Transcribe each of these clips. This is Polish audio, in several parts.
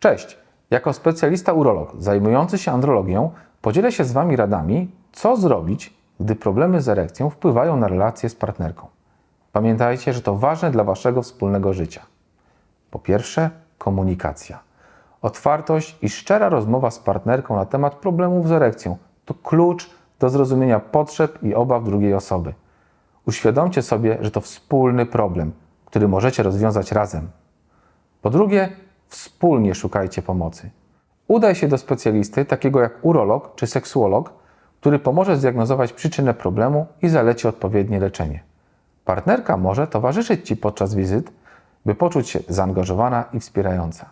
Cześć! Jako specjalista urolog zajmujący się andrologią podzielę się z Wami radami, co zrobić, gdy problemy z erekcją wpływają na relacje z partnerką. Pamiętajcie, że to ważne dla Waszego wspólnego życia. Po pierwsze, komunikacja. Otwartość i szczera rozmowa z partnerką na temat problemów z erekcją to klucz do zrozumienia potrzeb i obaw drugiej osoby. Uświadomcie sobie, że to wspólny problem, który możecie rozwiązać razem. Po drugie, wspólnie szukajcie pomocy. Udaj się do specjalisty, takiego jak urolog czy seksuolog, który pomoże zdiagnozować przyczynę problemu i zaleci odpowiednie leczenie. Partnerka może towarzyszyć Ci podczas wizyt, by poczuć się zaangażowana i wspierająca.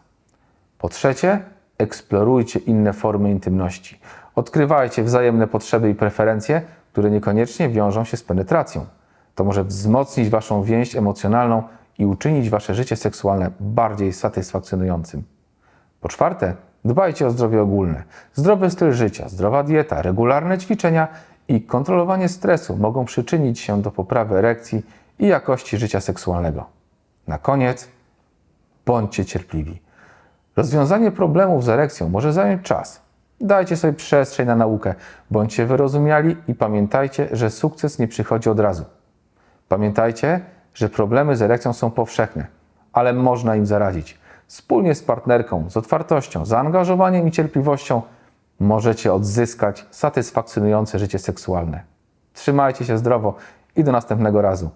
Po trzecie, eksplorujcie inne formy intymności. Odkrywajcie wzajemne potrzeby i preferencje, które niekoniecznie wiążą się z penetracją. To może wzmocnić Waszą więź emocjonalną i uczynić Wasze życie seksualne bardziej satysfakcjonującym. Po czwarte, dbajcie o zdrowie ogólne. Zdrowy styl życia, zdrowa dieta, regularne ćwiczenia i kontrolowanie stresu mogą przyczynić się do poprawy erekcji i jakości życia seksualnego. Na koniec, bądźcie cierpliwi. Rozwiązanie problemów z erekcją może zająć czas. Dajcie sobie przestrzeń na naukę, bądźcie wyrozumiali i pamiętajcie, że sukces nie przychodzi od razu. Pamiętajcie, że problemy z erekcją są powszechne, ale można im zaradzić. Wspólnie z partnerką, z otwartością, zaangażowaniem i cierpliwością możecie odzyskać satysfakcjonujące życie seksualne. Trzymajcie się zdrowo i do następnego razu.